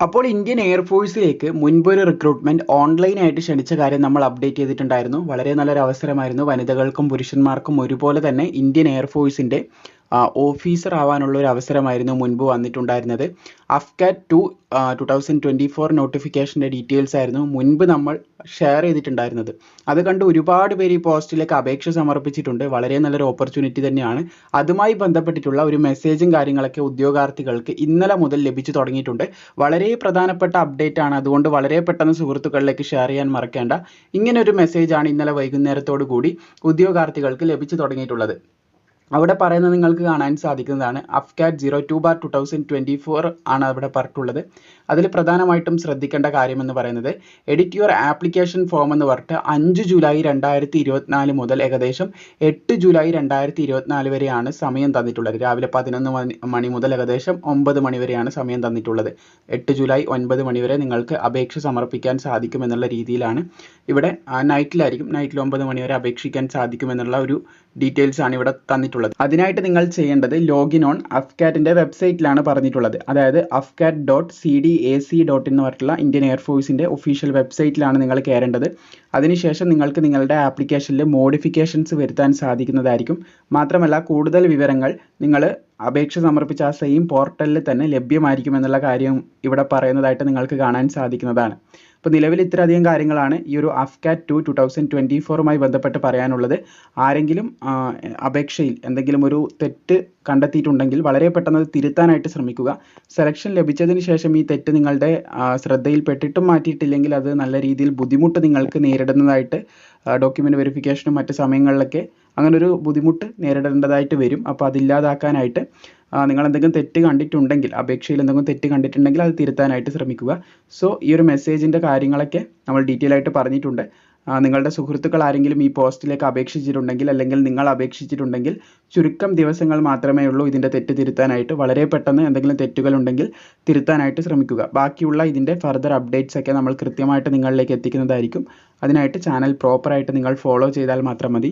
അപ്പോൾ Indian എയർഫോഴ്സിലേക്ക് മുൻപൊരു recruitment ഓൺലൈനായിട്ട് ക്ഷണിച്ച കാര്യം നമ്മൾ അപ്ഡേറ്റ് ചെയ്തിട്ടുണ്ടായിരുന്നു. വളരെ നല്ലൊരു അവസരമായിരുന്നു. വനിതകൾക്കും പുരുഷന്മാർക്കും ഒരുപോലെ തന്നെ ഇന്ത്യൻ എയർഫോഴ്സിന്റെ ഓഫീസർ ആവാനുള്ള ഒരു അവസരമായിരുന്നു മുൻപ് വന്നിട്ടുണ്ടായിരുന്നത്. AFCAT two two thousand twenty four നോട്ടിഫിക്കേഷന്റെ details ആയിരുന്നു. മുൻപ് നമ്മൾ ഷെയർ ചെയ്തിട്ടുണ്ടായിരുന്നത്. അത് കണ്ട് ഒരുപാട് പേര് ഈ പോസ്റ്റിലേക്ക് അപേക്ഷ സമർപ്പിച്ചിട്ടുണ്ട്. വളരെ നല്ലൊരു ഓപ്പർച്യൂണിറ്റി തന്നെയാണ്. അതുമായി ബന്ധപ്പെട്ടിട്ടുള്ള ഒരു മെസ്സേജും കാര്യങ്ങളൊക്കെ ഉദ്യോഗാർത്ഥികൾക്ക് ഇന്നലെ മുതൽ ലഭിച്ചു തുടങ്ങിയിട്ടുണ്ട്. വളരെ പ്രധാനപ്പെട്ട അപ്ഡേറ്റ് ആണ്. അതുകൊണ്ട് വളരെ പെട്ടെന്ന് സുഹൃത്തുക്കളിലേക്ക് ഷെയർ ചെയ്യാൻ മറക്കേണ്ട. ഇങ്ങനെ ഒരു മെസ്സേജാണ് ഇന്നലെ വൈകുന്നേരത്തോടു കൂടി ഉദ്യോഗാർത്ഥികൾക്ക് ലഭിച്ചു തുടങ്ങിയിട്ടുള്ളത്. അവിടെ പറയുന്നത് നിങ്ങൾക്ക് കാണാൻ സാധിക്കുന്നതാണ് AFCAT zero two bar two thousand twenty four ആണ് അവിടെ പറഞ്ഞിട്ടുള്ളത്. അതിൽ പ്രധാനമായിട്ടും ശ്രദ്ധിക്കേണ്ട കാര്യം എന്ന് പറയുന്നത് എഡിറ്റ് യുവർ ആപ്ലിക്കേഷൻ ഫോം എന്ന് പറഞ്ഞിട്ട് അഞ്ച് ജൂലൈ രണ്ടായിരത്തി ഇരുപത്തിനാല് മുതൽ ഏകദേശം എട്ട് ജൂലൈ രണ്ടായിരത്തി ഇരുപത്തിനാല് വരെയാണ് സമയം തന്നിട്ടുള്ളത്. രാവിലെ പതിനൊന്ന് മണി മുതൽ ഏകദേശം ഒമ്പത് മണി വരെയാണ് സമയം തന്നിട്ടുള്ളത്. എട്ട് ജൂലൈ ഒൻപത് മണി വരെ നിങ്ങൾക്ക് അപേക്ഷ സമർപ്പിക്കാൻ സാധിക്കും എന്നുള്ള രീതിയിലാണ്. ഇവിടെ നൈറ്റിലായിരിക്കും നൈറ്റിൽ ഒമ്പത് മണി വരെ അപേക്ഷിക്കാൻ സാധിക്കും എന്നുള്ള ഒരു ഡീറ്റെയിൽസ് ആണ് ഇവിടെ തന്നിട്ടുള്ളത്. അതിനായിട്ട് നിങ്ങൾ ചെയ്യേണ്ടത് ലോഗിൻ ഓൺ അഫ്കാറ്റിന്റെ വെബ്സൈറ്റിലാണ് പറഞ്ഞിട്ടുള്ളത്. അതായത് AFCAT dot C D A C dot എന്ന് പറഞ്ഞിട്ടുള്ള ഇന്ത്യൻ എയർഫോഴ്സിന്റെ ഒഫീഷ്യൽ വെബ്സൈറ്റിലാണ് നിങ്ങൾ കയറേണ്ടത്. അതിനുശേഷം നിങ്ങൾക്ക് നിങ്ങളുടെ ആപ്ലിക്കേഷനിൽ മോഡിഫിക്കേഷൻസ് വരുത്താൻ സാധിക്കുന്നതായിരിക്കും. മാത്രമല്ല കൂടുതൽ വിവരങ്ങൾ നിങ്ങൾ അപേക്ഷ സമർപ്പിച്ച ആ സെയിം പോർട്ടലിൽ തന്നെ ലഭ്യമായിരിക്കും എന്നുള്ള കാര്യം ഇവിടെ പറയുന്നതായിട്ട് നിങ്ങൾക്ക് കാണാൻ സാധിക്കുന്നതാണ്. അപ്പോൾ നിലവിൽ ഇത്രയധികം കാര്യങ്ങളാണ് ഈ ഒരു AFCAT two two thousand twenty ഫോറുമായി ബന്ധപ്പെട്ട് പറയാനുള്ളത്. ആരെങ്കിലും അപേക്ഷയിൽ എന്തെങ്കിലും ഒരു തെറ്റ് കണ്ടെത്തിയിട്ടുണ്ടെങ്കിൽ വളരെ പെട്ടെന്ന് തിരുത്താനായിട്ട് ശ്രമിക്കുക. സെലക്ഷൻ ലഭിച്ചതിന് ശേഷം ഈ തെറ്റ് നിങ്ങളുടെ ശ്രദ്ധയിൽപ്പെട്ടിട്ടും മാറ്റിയിട്ടില്ലെങ്കിൽ അത് നല്ല രീതിയിൽ ബുദ്ധിമുട്ട് നിങ്ങൾക്ക് നേരിടുന്നതായിട്ട് ഡോക്യുമെന്റ് വെരിഫിക്കേഷനും മറ്റ് സമയങ്ങളിലൊക്കെ അങ്ങനൊരു ബുദ്ധിമുട്ട് നേരിടേണ്ടതായിട്ട് വരും. അപ്പോൾ അതില്ലാതാക്കാനായിട്ട് നിങ്ങൾ എന്തെങ്കിലും തെറ്റ് കണ്ടിട്ടുണ്ടെങ്കിൽ അപേക്ഷയിൽ എന്തെങ്കിലും തെറ്റ് കണ്ടിട്ടുണ്ടെങ്കിൽ അത് തിരുത്താനായിട്ട് ശ്രമിക്കുക. സോ ഈ ഒരു മെസ്സേജിന്റെ കാര്യങ്ങളൊക്കെ നമ്മൾ ഡീറ്റെയിൽ ആയിട്ട് പറഞ്ഞിട്ടുണ്ട്. നിങ്ങളുടെ സുഹൃത്തുക്കൾ ആരെങ്കിലും ഈ പോസ്റ്റിലേക്ക് അപേക്ഷിച്ചിട്ടുണ്ടെങ്കിൽ അല്ലെങ്കിൽ നിങ്ങൾ അപേക്ഷിച്ചിട്ടുണ്ടെങ്കിൽ ചുരുക്കം ദിവസങ്ങൾ മാത്രമേ ഉള്ളൂ ഇതിന്റെ തെറ്റ് തിരുത്താനായിട്ട്. വളരെ പെട്ടെന്ന് എന്തെങ്കിലും തെറ്റുകൾ ഉണ്ടെങ്കിൽ തിരുത്താനായിട്ട് ശ്രമിക്കുക. ബാക്കിയുള്ള ഇതിന്റെ ഫർദർ അപ്ഡേറ്റ്സ് ഒക്കെ നമ്മൾ കൃത്യമായിട്ട് നിങ്ങളിലേക്ക് എത്തിക്കുന്നതായിരിക്കും. അതിനായിട്ട് ചാനൽ പ്രോപ്പറായിട്ട് നിങ്ങൾ ഫോളോ ചെയ്താൽ മാത്രം മതി.